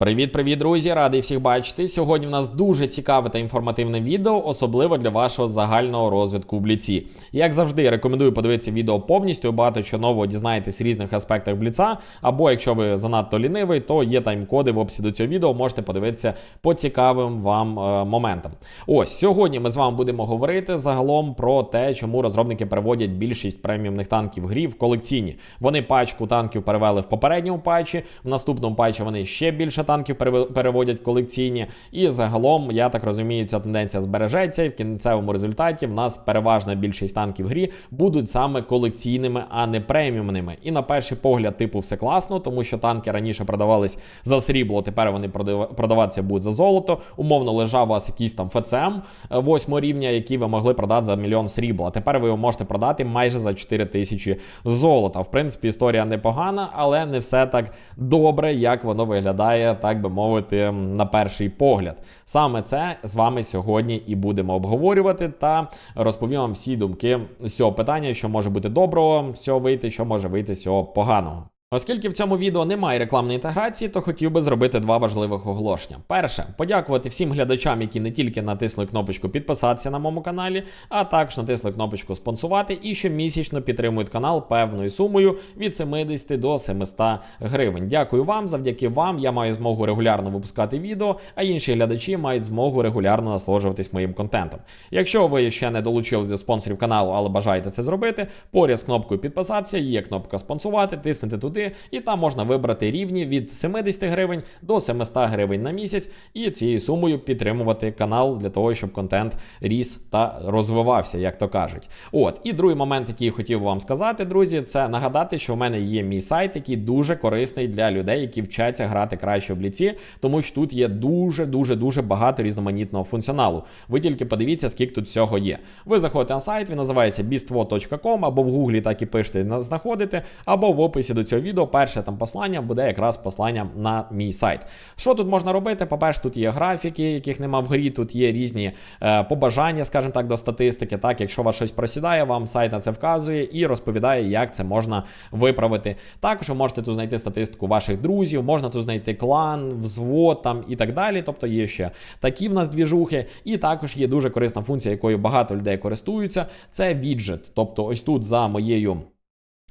Привіт-привіт, друзі! Радий всіх бачити. Сьогодні в нас дуже цікаве та інформативне відео, особливо для вашого загального розвитку в бліці. Як завжди, рекомендую подивитися відео повністю. Багато чого нового дізнаєтесь в різних аспектах бліца. Або якщо ви занадто лінивий, то є тайм-коди в описі до цього відео. Можете подивитися по цікавим вам е, моментам. Ось сьогодні ми з вами будемо говорити загалом про те, чому розробники переводять більшість преміумних танків грі в колекційні. Вони пачку танків перевели в попередньому патчі, в наступному патчі вони ще більше танків перев- переводять колекційні. І загалом, я так розумію, ця тенденція збережеться. І в кінцевому результаті в нас переважна більшість танків в грі будуть саме колекційними, а не преміумними. І на перший погляд, типу, все класно, тому що танки раніше продавались за срібло, тепер вони продав- продаватися будуть за золото. Умовно лежав у вас якийсь там ФЦМ 8 рівня, який ви могли продати за мільйон срібла. Тепер ви його можете продати майже за 4 тисячі золота. В принципі, історія непогана, але не все так добре, як воно виглядає, так би мовити, на перший погляд. Саме це з вами сьогодні і будемо обговорювати та розповім вам всі думки з цього питання, що може бути доброго, з цього вийти, що може вийти з цього поганого. Оскільки в цьому відео немає рекламної інтеграції, то хотів би зробити два важливих оголошення. Перше, подякувати всім глядачам, які не тільки натисли кнопочку підписатися на моєму каналі, а також натисли кнопочку спонсувати і щомісячно підтримують канал певною сумою від 70 до 700 гривень. Дякую вам. Завдяки вам я маю змогу регулярно випускати відео, а інші глядачі мають змогу регулярно насолоджуватись моїм контентом. Якщо ви ще не долучились до спонсорів каналу, але бажаєте це зробити, поряд з кнопкою підписатися є кнопка спонсувати, тиснете туди, і там можна вибрати рівні від 70 гривень до 700 гривень на місяць, і цією сумою підтримувати канал для того, щоб контент ріс та розвивався, як то кажуть. От і другий момент, який я хотів вам сказати, друзі, це нагадати, що в мене є мій сайт, який дуже корисний для людей, які вчаться грати краще в бліці, тому що тут є дуже дуже дуже багато різноманітного функціоналу. Ви тільки подивіться, скільки тут всього є. Ви заходите на сайт, він називається bistwo.com, або в гуглі так і пишете, знаходите, або в описі до цього відео перше там послання буде якраз послання на мій сайт. Що тут можна робити? По-перше, тут є графіки, яких нема в грі, тут є різні е, побажання, скажімо так, до статистики. Так, якщо у вас щось просідає, вам сайт на це вказує і розповідає, як це можна виправити. Також ви можете тут знайти статистику ваших друзів, можна тут знайти клан, взвод там і так далі. Тобто є ще такі в нас двіжухи. І також є дуже корисна функція, якою багато людей користуються. Це віджит. Тобто, ось тут за моєю.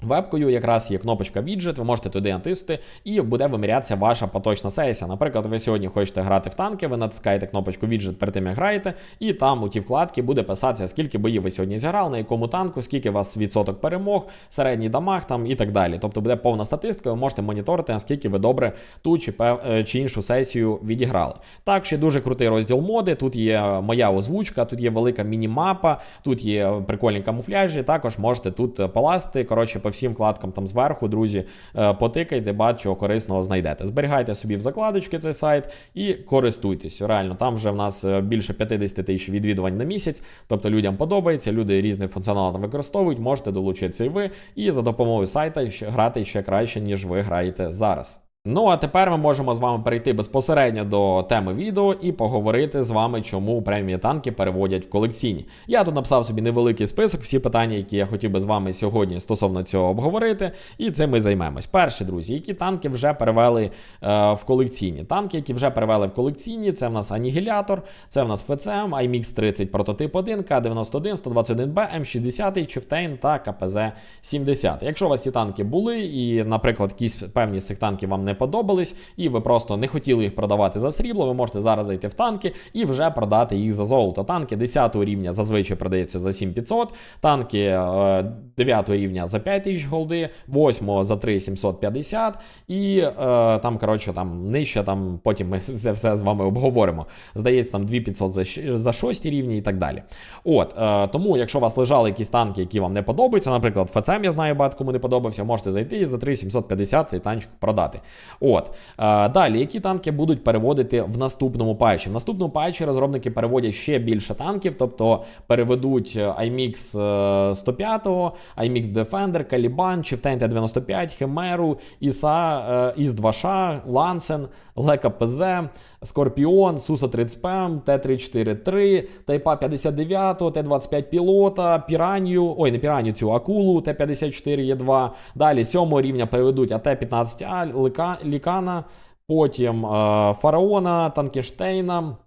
Вебкою якраз є кнопочка віджит, ви можете туди натиснути, і буде вимірятися ваша поточна сесія. Наприклад, ви сьогодні хочете грати в танки, ви натискаєте кнопочку віджит перед тим, як граєте, і там у ті вкладки буде писатися, скільки боїв ви сьогодні зіграли, на якому танку, скільки у вас відсоток перемог, середній дамаг там і так далі. Тобто буде повна статистика, ви можете моніторити, наскільки ви добре ту чи, пев... е, чи іншу сесію відіграли. Так, ще дуже крутий розділ моди. Тут є моя озвучка, тут є велика міні-мапа, тут є прикольні камуфляжі. Також можете тут е, полазити. Коротше, по всім вкладкам там зверху, друзі, е, потикайте, бачу, чого корисного знайдете. Зберігайте собі в закладочки цей сайт і користуйтесь. Реально, там вже в нас е, більше 50 тисяч відвідувань на місяць. Тобто людям подобається, люди різний функціонал там використовують, можете долучитися і ви, і за допомогою сайта грати ще краще, ніж ви граєте зараз. Ну а тепер ми можемо з вами перейти безпосередньо до теми відео і поговорити з вами, чому премії танки переводять в колекційні. Я тут написав собі невеликий список, всі питання, які я хотів би з вами сьогодні стосовно цього обговорити, і цим ми займемось. Перше, друзі, які танки вже перевели е, в колекційні. Танки, які вже перевели в колекційні, це в нас Анігілятор, це в нас ФЦМ, IMX 30 прототип 1, К91, 121Б, М60, Чифтейн та КПЗ 70. Якщо у вас ці танки були, і, наприклад, якісь певні з цих танків вам не подобались, і ви просто не хотіли їх продавати за срібло, ви можете зараз зайти в танки і вже продати їх за золото. Танки 10 рівня зазвичай продаються за 7500, танки е, 9 рівня за 5000 голди, 8 за 3750 і е, там, коротше, там нижче, там потім ми це все з вами обговоримо. Здається, там 2500 за, за 6 рівні і так далі. От, е, тому, якщо у вас лежали якісь танки, які вам не подобаються, наприклад, ФЦМ, я знаю, багато кому не подобався, можете зайти і за 3750 цей танчик продати. От. Е, далі, які танки будуть переводити в наступному патчі? В наступному патчі розробники переводять ще більше танків, тобто переведуть IMX е, 105, IMX Defender, Caliban, Chieftain T95, Химеру, Іса, е, Іс-2Ш, Лансен, Лека ПЗ, Скорпіон, Сусо 30 ПМ, Т-343, Тайпа 59, Т-25 пілота, Піранію, ой, не Піранію, цю Акулу, Т-54 Є2. Далі сьомого рівня переведуть АТ-15А, Лика- Лікана, потім е, Фараона, Танкештейна.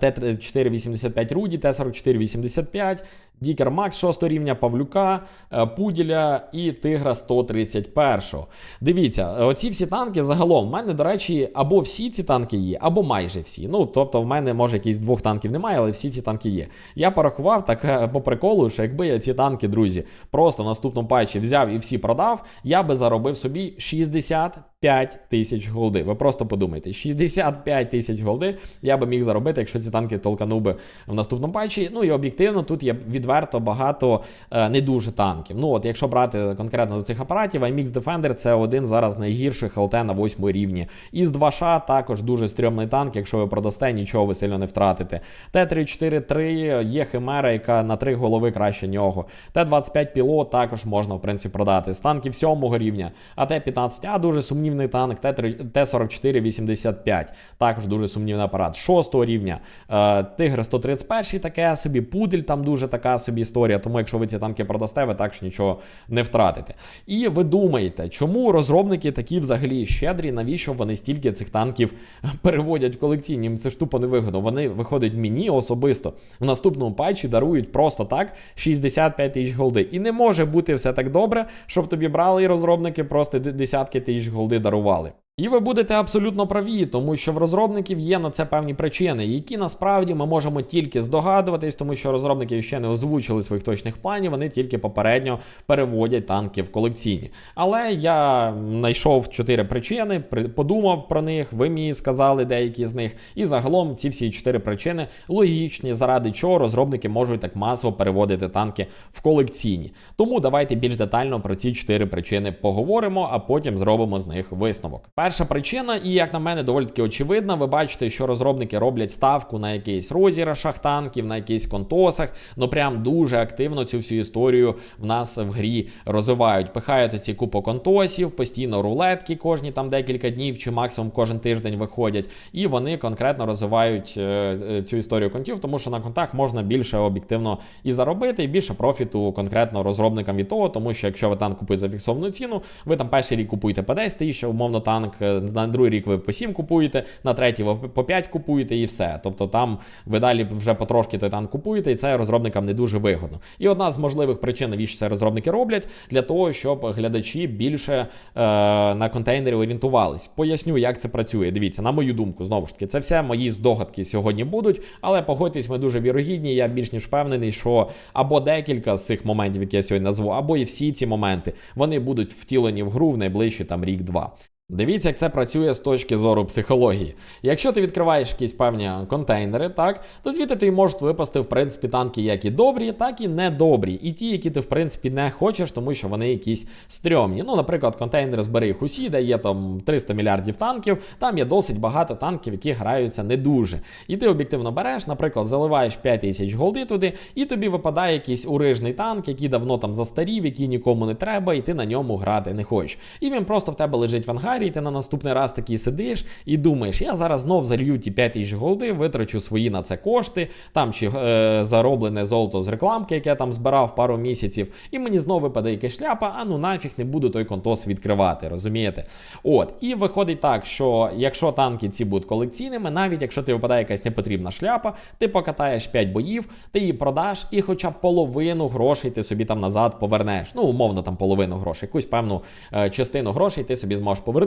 Т-485 Руді, Т-4485, Дікер Макс 6 рівня, Павлюка, е, Пуділя і Тигра 131. Дивіться, оці всі танки загалом в мене, до речі, або всі ці танки є, або майже всі. Ну, тобто, в мене може якісь двох танків немає, але всі ці танки є. Я порахував так е, по приколу, що якби я ці танки, друзі, просто в наступному патчі взяв і всі продав, я би заробив собі 65 тисяч голди. Ви просто подумайте, 65 тисяч голди я би міг заробити, якщо ці танки толканув би в наступному патчі. Ну і об'єктивно, тут є відверто багато е, не дуже танків. Ну от якщо брати конкретно з цих апаратів, IMX Defender це один зараз найгірших ЛТ на 8 рівні. Із 2 ша також дуже стрьомний танк. Якщо ви продасте, нічого ви сильно не втратите. Т-343 є химера, яка на 3 голови краще нього. Т-25 пілот також можна, в принципі, продати. З танків 7 рівня, а Т-15А дуже сумнівний танк, Т-44-85, також дуже сумнівний апарат. 6 рівня. Е, Тигр 131 таке собі, Пудель там дуже така собі історія. Тому якщо ви ці танки продасте, ви також нічого не втратите. І ви думаєте, чому розробники такі взагалі щедрі, навіщо вони стільки цих танків переводять колекційні? Це ж тупо невигодно. Вони виходять мені особисто в наступному патчі дарують просто так 65 тисяч голди. І не може бути все так добре, щоб тобі брали і розробники просто десятки тисяч голди дарували. І ви будете абсолютно праві, тому що в розробників є на це певні причини, які насправді ми можемо тільки здогадуватись, тому що розробники ще не озвучили своїх точних планів, вони тільки попередньо переводять танки в колекційні. Але я знайшов чотири причини, при- подумав про них, ви мені сказали деякі з них. І загалом ці всі чотири причини логічні, заради чого розробники можуть так масово переводити танки в колекційні. Тому давайте більш детально про ці чотири причини поговоримо, а потім зробимо з них висновок. Перша причина, і як на мене, доволі таки очевидна. Ви бачите, що розробники роблять ставку на якийсь розіграшах танків, на якихось контосах. Ну прям дуже активно цю всю історію в нас в грі розвивають. Пихають оці купу контосів, постійно рулетки кожні там декілька днів чи максимум кожен тиждень виходять. І вони конкретно розвивають е, е, цю історію контів, тому що на контах можна більше об'єктивно і заробити, і більше профіту конкретно розробникам від того, тому що якщо ви танк купуєте за фіксовану ціну, ви там перший рік купуєте по 10 тисяч, умовно танк, е, на другий рік ви по 7 купуєте, на третій ви по 5 купуєте і все. Тобто там ви далі вже потрошки той танк купуєте, і це розробникам не дуже вигодно. І одна з можливих причин, навіщо це розробники роблять, для того, щоб глядачі більше е, на контейнери орієнтувались. Поясню, як це працює. Дивіться, на мою думку, знову ж таки, це все мої здогадки сьогодні будуть, але погодьтесь, ми дуже вірогідні. Я більш ніж впевнений, що або декілька з цих моментів, які я сьогодні назву, або і всі ці моменти, вони будуть втілені в гру в найближчі там рік-два. Дивіться, як це працює з точки зору психології. Якщо ти відкриваєш якісь певні контейнери, так то звідти тобі можуть випасти в принципі танки як і добрі, так і недобрі. І ті, які ти в принципі не хочеш, тому що вони якісь стрьомні. Ну, наприклад, контейнер збери їх усі, де є там 300 мільярдів танків. Там є досить багато танків, які граються не дуже. І ти об'єктивно береш, наприклад, заливаєш 5 тисяч голди туди, і тобі випадає якийсь урижний танк, який давно там застарів, який нікому не треба, і ти на ньому грати не хочеш. І він просто в тебе лежить в ангарі, і ти на наступний раз такий сидиш і думаєш, я зараз знов залью ті 5 тисяч голди, витрачу свої на це кошти, там чи е, зароблене золото з рекламки, яке я там збирав пару місяців, і мені знову випаде якась шляпа, а ну нафіг не буду той контос відкривати, розумієте? От, і виходить так, що якщо танки ці будуть колекційними, навіть якщо ти випадає якась непотрібна шляпа, ти покатаєш 5 боїв, ти її продаш, і хоча б половину грошей ти собі там назад повернеш. Ну, умовно, там половину грошей, якусь певну е, частину грошей ти собі зможеш повернути,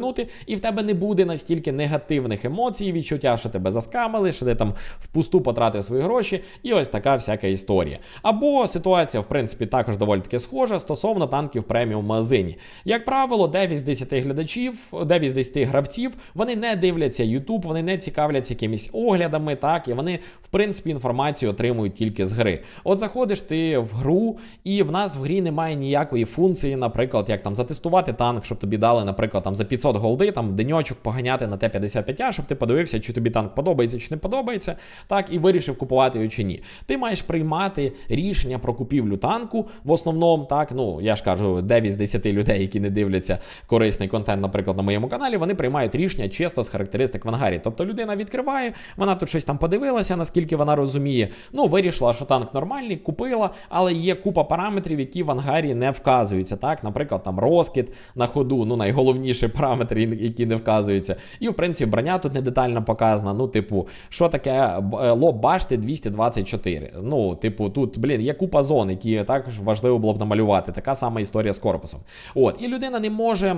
і в тебе не буде настільки негативних емоцій, відчуття, що тебе заскамили, що ти там впусту потратив свої гроші, і ось така всяка історія. Або ситуація, в принципі, також доволі таки схожа стосовно танків преміум магазині. Як правило, 9 з 10 глядачів, 9 з 10 гравців, вони не дивляться YouTube, вони не цікавляться якимись оглядами, так, і вони, в принципі, інформацію отримують тільки з гри. От заходиш ти в гру, і в нас в грі немає ніякої функції, наприклад, як там затестувати танк, щоб тобі дали, наприклад, там за 500 голди, там деньочок поганяти на Т-55, щоб ти подивився, чи тобі танк подобається, чи не подобається, так, і вирішив купувати його чи ні. Ти маєш приймати рішення про купівлю танку в основному, так, ну я ж кажу, 9 з 10 людей, які не дивляться корисний контент, наприклад, на моєму каналі, вони приймають рішення чисто з характеристик в ангарі. Тобто людина відкриває, вона тут щось там подивилася, наскільки вона розуміє. Ну, вирішила, що танк нормальний, купила, але є купа параметрів, які в ангарі не вказуються. Так, наприклад, там розкид на ходу, ну найголовніший параметр які не вказуються. І в принципі броня тут не детально показана. Ну, типу, що таке е, лоб башти 224. Ну, типу, тут, блін, є купа зон, які також важливо було б намалювати. Така сама історія з корпусом. От, і людина не може.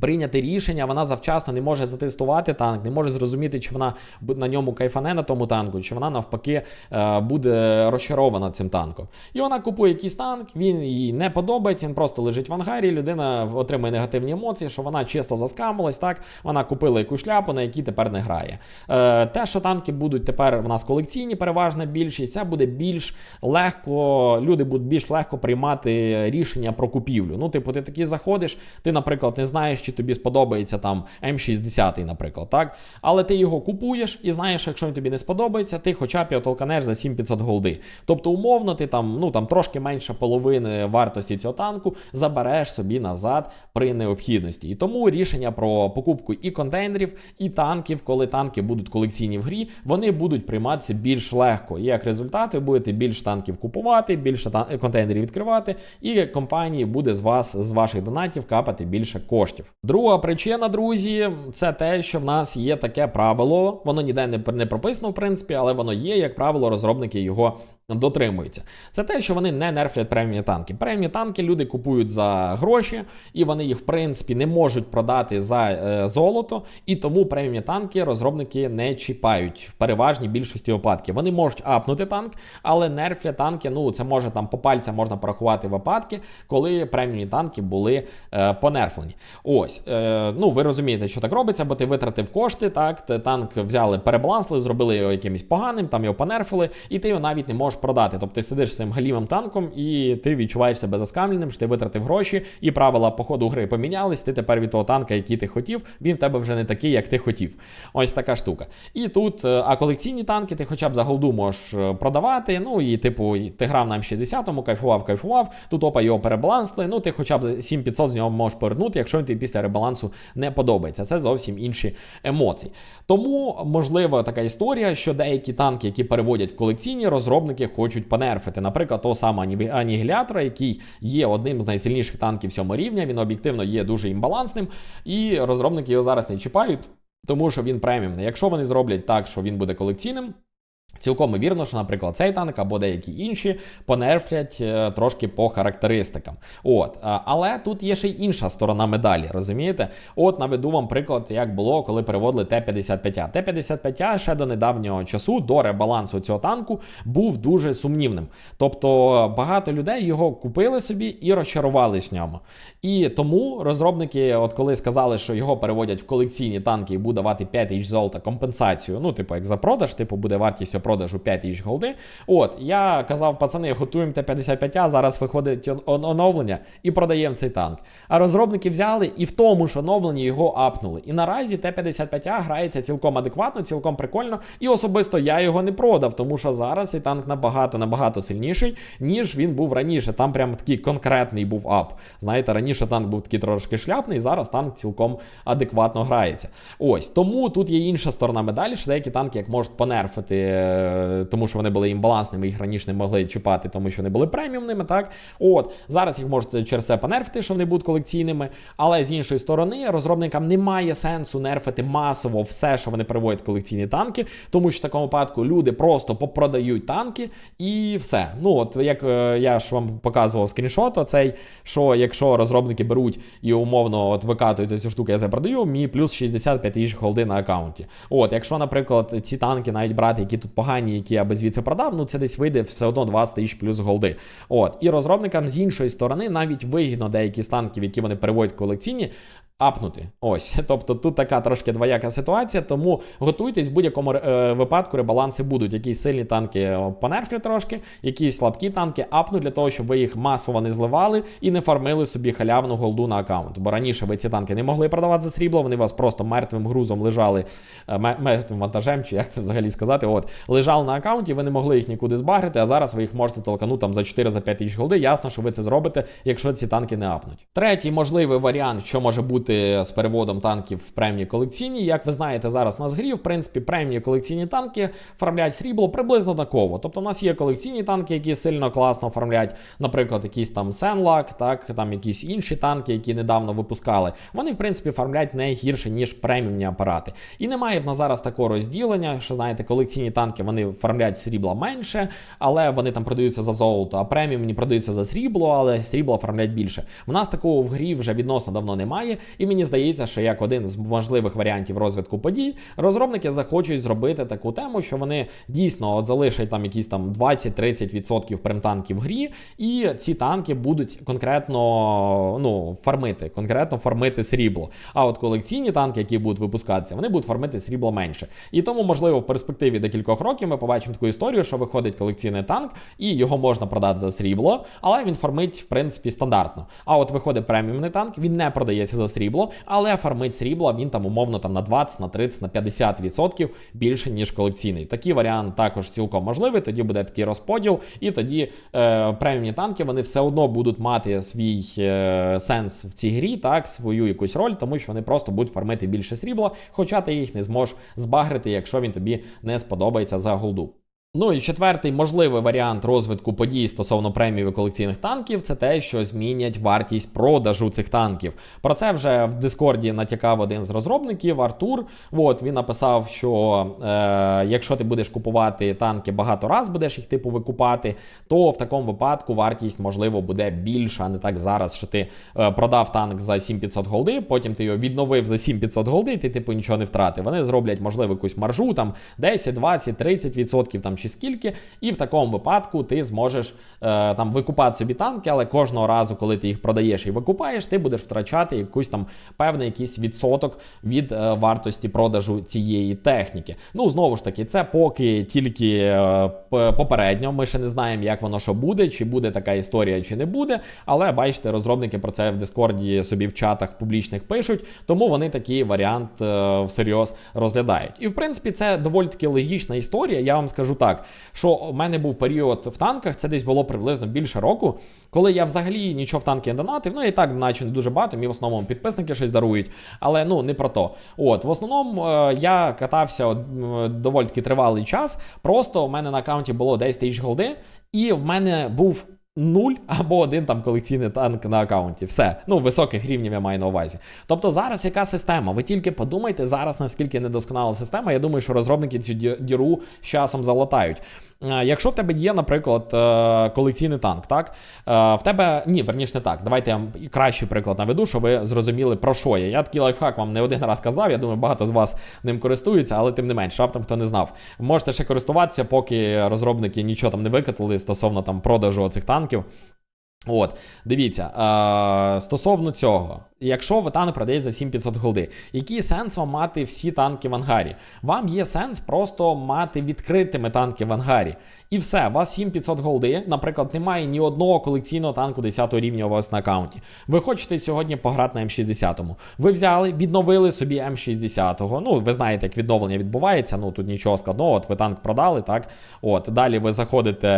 Прийняти рішення, вона завчасно не може затестувати танк, не може зрозуміти, чи вона на ньому кайфане на тому танку, чи вона навпаки е, буде розчарована цим танком. І вона купує якийсь танк, він їй не подобається, він просто лежить в ангарі. Людина отримує негативні емоції, що вона чисто заскамилась, так вона купила якусь шляпу, на якій тепер не грає. Е, те, що танки будуть тепер в нас колекційні, переважна більшість, це буде більш легко. Люди будуть більш легко приймати рішення про купівлю. Ну, типу, ти такий заходиш, ти, наприклад, не знаєш, чи тобі сподобається там М60, наприклад, так? Але ти його купуєш і знаєш, якщо він тобі не сподобається, ти хоча б його толканеш за 7500 голди. Тобто, умовно, ти там, ну там трошки менше половини вартості цього танку забереш собі назад при необхідності. І тому рішення про покупку і контейнерів, і танків, коли танки будуть колекційні в грі, вони будуть прийматися більш легко. І як результат, ви будете більше танків купувати, більше тан- контейнерів відкривати, і компанії буде з вас, з ваших донатів капати більше коштів. Друга причина, друзі, це те, що в нас є таке правило. Воно ніде не, прописано, в принципі, але воно є, як правило, розробники його дотримуються. Це те, що вони не нерфлять преміумні танки. Преміумні танки люди купують за гроші, і вони їх, в принципі, не можуть продати за е, золото. І тому преміумні танки розробники не чіпають в переважній більшості випадків. Вони можуть апнути танк, але нерфлять танки, ну це може там по пальцям можна порахувати випадки, коли преміумні танки були е, понерфлені. Ось, е, ну ви розумієте, що так робиться, бо ти витратив кошти, так, танк взяли, перебалансили, зробили його якимось поганим, там його понерфили, і ти його навіть не можеш продати. Тобто ти сидиш з цим галімим танком, і ти відчуваєш себе заскамленим, що ти витратив гроші, і правила по ходу гри помінялись. Ти тепер від того танка, який ти хотів, він в тебе вже не такий, як ти хотів. Ось така штука. І тут, е, а колекційні танки ти хоча б за голду можеш е, продавати. Ну і типу, ти грав на М60, кайфував, кайфував. Тут опа його перебалансли. Ну ти хоча б 7500 з нього можеш повернути, якщо він тобі після ребалансу не подобається. Це зовсім інші емоції. Тому можлива така історія, що деякі танки, які переводять колекційні, розробники хочуть понерфити. Наприклад, того самого анігілятора, який є одним з найсильніших танків сьомого рівня. Він об'єктивно є дуже імбалансним, і розробники його зараз не чіпають. Тому що він преміумний. Якщо вони зроблять так, що він буде колекційним, Цілком вірно, що, наприклад, цей танк або деякі інші понерфлять е, трошки по характеристикам. От, але тут є ще й інша сторона медалі, розумієте? От наведу вам приклад, як було, коли переводили Т-55. Т-55 ще до недавнього часу, до ребалансу цього танку, був дуже сумнівним. Тобто багато людей його купили собі і розчарувались в ньому. І тому розробники, от коли сказали, що його переводять в колекційні танки і буде давати 5 тисяч золота компенсацію, ну, типу, як за продаж, типу, буде вартість продажу 5 тисяч голди. От, я казав, пацани, готуємо Т-55, зараз виходить он- он- оновлення і продаємо цей танк. А розробники взяли і в тому ж оновленні його апнули. І наразі Т-55 грається цілком адекватно, цілком прикольно. І особисто я його не продав, тому що зараз цей танк набагато набагато сильніший, ніж він був раніше. Там прям такий конкретний був ап. Знаєте, раніше танк був такий трошки шляпний, зараз танк цілком адекватно грається. Ось тому тут є інша сторона медалі, що деякі танки як можуть понерфити, тому що вони були імбалансними, їх раніше не могли чіпати, тому що вони були преміумними. Так, от зараз їх можуть через це понерфити, що вони будуть колекційними. Але з іншої сторони, розробникам немає сенсу нерфити масово все, що вони приводять в колекційні танки, тому що в такому випадку люди просто попродають танки і все. Ну от як е, я ж вам показував скріншот, оцей, що якщо розробники беруть і умовно от викатують цю штуку, я це продаю, мені плюс 65 тисяч голди на аккаунті. От, якщо, наприклад, ці танки навіть брати, які тут погані, які я би звідси продав, ну це десь вийде все одно 20 тисяч плюс голди. От, і розробникам з іншої сторони навіть вигідно деякі станки, які вони переводять колекційні. Апнути. Ось. Тобто тут така трошки двояка ситуація, тому готуйтесь в будь-якому е, випадку ребаланси будуть. Якісь сильні танки понерфлять трошки, якісь слабкі танки апнуть для того, щоб ви їх масово не зливали і не фармили собі халявну голду на аккаунт. Бо раніше ви ці танки не могли продавати за срібло, вони вас просто мертвим грузом лежали, е, мертвим вантажем, чи як це взагалі сказати. От, лежали на аккаунті, ви не могли їх нікуди збагрити, а зараз ви їх можете толканути там за 4-5 тисяч голди. Ясно, що ви це зробите, якщо ці танки не апнуть. Третій можливий варіант, що може бути бути з переводом танків в премії колекційні. Як ви знаєте, зараз у нас грі, в принципі, премії колекційні танки фармлять срібло приблизно таково. Тобто, у нас є колекційні танки, які сильно класно фармлять, наприклад, якісь там Сенлак, так, там якісь інші танки, які недавно випускали. Вони, в принципі, фармлять не гірше, ніж преміумні апарати. І немає в нас зараз такого розділення, що знаєте, колекційні танки вони фармлять срібла менше, але вони там продаються за золото, а преміумні продаються за срібло, але срібло фармлять більше. В нас такого в грі вже відносно давно немає, і мені здається, що як один з важливих варіантів розвитку подій, розробники захочуть зробити таку тему, що вони дійсно от залишать там якісь там 20-30% примтанків в грі, і ці танки будуть конкретно ну, фармити, конкретно фармити срібло. А от колекційні танки, які будуть випускатися, вони будуть фармити срібло менше. І тому, можливо, в перспективі декількох років ми побачимо таку історію, що виходить колекційний танк, і його можна продати за срібло, але він фармить, в принципі, стандартно. А от виходить преміумний танк, він не продається за срібло, але фармить срібло він там умовно там на 20, на 30, на 50% більше, ніж колекційний. Такий варіант також цілком можливий. Тоді буде такий розподіл, і тоді е, преміумні танки вони все одно будуть мати свій е, сенс в цій грі, так, свою якусь роль, тому що вони просто будуть фармити більше срібла, хоча ти їх не зможеш збагрити, якщо він тобі не сподобається за голду. Ну і четвертий можливий варіант розвитку подій стосовно премії колекційних танків це те, що змінять вартість продажу цих танків. Про це вже в Дискорді натякав один з розробників Артур. От він написав, що е, якщо ти будеш купувати танки багато раз, будеш їх типу викупати, то в такому випадку вартість можливо буде більша, а не так зараз, що ти е, продав танк за 7500 голди, потім ти його відновив за 7500 голди, ти типу нічого не втратив. Вони зроблять можливо якусь маржу там 10, 20, 30% там чи скільки, і в такому випадку ти зможеш е, там викупати собі танки, але кожного разу, коли ти їх продаєш і викупаєш, ти будеш втрачати якусь там певний якийсь відсоток від е, вартості продажу цієї техніки. Ну знову ж таки, це поки тільки е, попередньо. Ми ще не знаємо, як воно що буде, чи буде така історія, чи не буде. Але бачите, розробники про це в Дискорді собі в чатах публічних пишуть, тому вони такий варіант е, всерйоз розглядають. І в принципі, це доволі таки логічна історія. Я вам скажу так, що у мене був період в танках, це десь було приблизно більше року, коли я взагалі нічого в танки не донатив. Ну і так, наче не дуже багато. Мені в основному підписники щось дарують, але ну не про то. От в основному е, я катався доволі таки тривалий час. Просто у мене на аккаунті було 10 тисяч голди, і в мене був. Нуль або один там колекційний танк на аккаунті. Все. Ну, високих рівнів я маю на увазі. Тобто зараз яка система? Ви тільки подумайте зараз, наскільки недосконала система. Я думаю, що розробники цю діру з часом залатають. Якщо в тебе є, наприклад, е, колекційний танк, так е, в тебе ні, верніше не так. Давайте я вам кращий приклад наведу, щоб ви зрозуміли, про що я. Я такий лайфхак вам не один раз казав. Я думаю, багато з вас ним користуються, але тим не менш, раптом хто не знав. Можете ще користуватися, поки розробники нічого там не викатали стосовно там продажу цих танків. банків. От, дивіться, е, стосовно цього, якщо ви танк продаєте за 7500 голди, який сенс вам мати всі танки в ангарі? Вам є сенс просто мати відкритими танки в ангарі. І все, у вас 7500 голди, наприклад, немає ні одного колекційного танку 10 рівня у вас на аккаунті. Ви хочете сьогодні пограти на М60. Ви взяли, відновили собі М60. Ну, ви знаєте, як відновлення відбувається. Ну тут нічого складного. От ви танк продали, так? От, далі ви заходите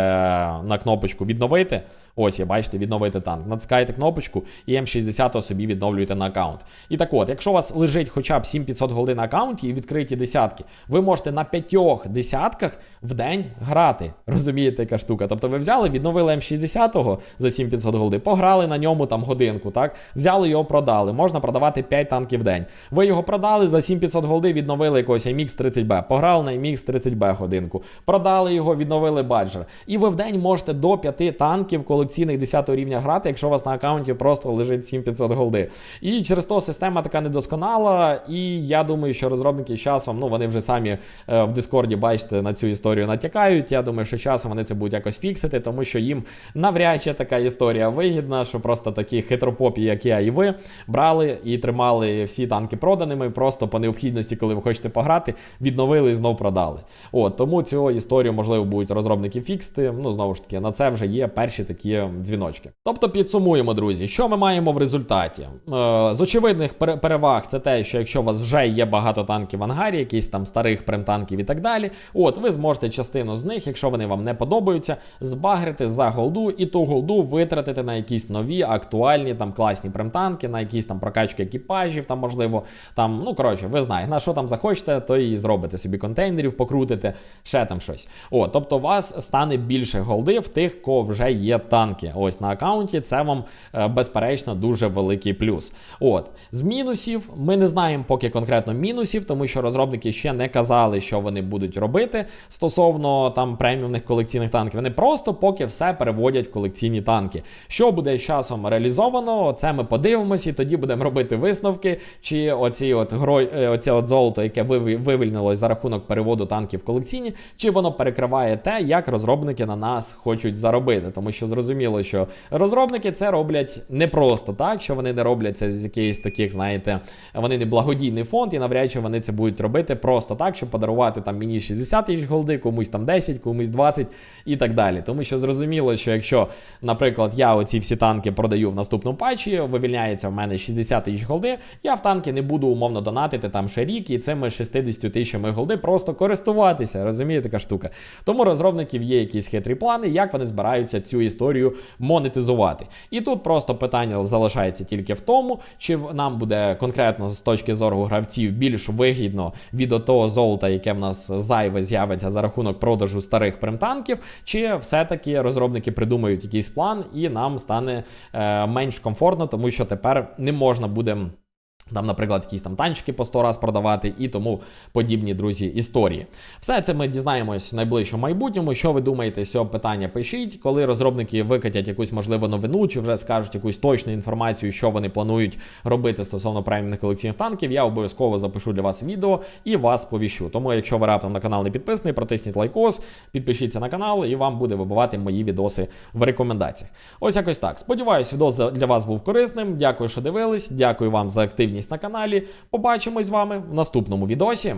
на кнопочку відновити. Ось, я бачите, відновити танк. Натискаєте кнопочку і М60 собі відновлюєте на аккаунт. І так от, якщо у вас лежить хоча б 7500 голди на аккаунті і відкриті десятки, ви можете на п'ятьох десятках в день грати. Розумієте, яка штука? Тобто ви взяли, відновили М60 за 7500 голди, пограли на ньому там годинку, так? Взяли його, продали. Можна продавати 5 танків в день. Ви його продали за 7500 голди, відновили якогось MX 30B. Пограли на MX 30B годинку. Продали його, відновили баджер. І ви в день можете до 5 танків колекційних 10 рівня грати, якщо у вас на аккаунті просто лежить 7500 голди. І через то система така недосконала. І я думаю, що розробники з часом, ну вони вже самі е, в Дискорді, бачите, на цю історію натякають. Я думаю, що часом вони це будуть якось фіксити, тому що їм навряд чи така історія вигідна, що просто такі хитропопі, як я і ви, брали і тримали всі танки проданими, просто по необхідності, коли ви хочете пограти, відновили і знов продали. От тому цю історію можливо будуть розробники фіксити. Ну знову ж таки, на це вже є перші такі дзвіночки. Дзвіночки. Тобто підсумуємо, друзі, що ми маємо в результаті. Е, з очевидних переваг це те, що якщо у вас вже є багато танків в ангарі, якісь там старих примтанків і так далі, от ви зможете частину з них, якщо вони вам не подобаються, збагрити за голду і ту голду витратити на якісь нові, актуальні там класні примтанки, на якісь там прокачки екіпажів, там можливо, там, ну коротше, ви знаєте, на що там захочете, то і зробите собі контейнерів, покрутите, ще там щось. О, тобто у вас стане більше голди в тих, кого вже є танки. Ось на аккаунті це вам е, безперечно дуже великий плюс. От з мінусів ми не знаємо поки конкретно мінусів, тому що розробники ще не казали, що вони будуть робити стосовно там преміумних колекційних танків. Вони просто поки все переводять в колекційні танки. Що буде з часом реалізовано, це ми подивимося, і тоді будемо робити висновки, чи оці от гро... е, оце от золото, яке виві- вивільнилось за рахунок переводу танків в колекційні, чи воно перекриває те, як розробники на нас хочуть заробити. Тому що зрозуміло, що розробники це роблять не просто так, що вони не роблять це з якихось таких, знаєте, вони не благодійний фонд, і навряд чи вони це будуть робити просто так, щоб подарувати там мені 60 тисяч голди, комусь там 10, комусь 20 і так далі. Тому що зрозуміло, що якщо, наприклад, я оці всі танки продаю в наступному патчі, вивільняється в мене 60 тисяч голди, я в танки не буду умовно донатити там ще рік і цими 60 тисячами голди просто користуватися. Розумієте, така штука. Тому розробників є якісь хитрі плани, як вони збираються цю історію монетизувати. І тут просто питання залишається тільки в тому, чи нам буде конкретно з точки зору гравців більш вигідно від того золота, яке в нас зайве з'явиться за рахунок продажу старих примтанків, чи все-таки розробники придумають якийсь план і нам стане е, менш комфортно, тому що тепер не можна буде. Там, наприклад, якісь там танчики по 100 раз продавати і тому подібні друзі історії. Все це ми дізнаємось в найближчому майбутньому. Що ви думаєте з цього питання? Пишіть, коли розробники викатять якусь можливо новину, чи вже скажуть якусь точну інформацію, що вони планують робити стосовно преміумних колекційних танків. Я обов'язково запишу для вас відео і вас повіщу. Тому, якщо ви раптом на канал не підписаний, протисніть лайкос, підпишіться на канал, і вам буде вибивати мої відоси в рекомендаціях. Ось якось так. Сподіваюсь, відос для вас був корисним. Дякую, що дивились. Дякую вам за активність на каналі. Побачимось з вами в наступному відосі.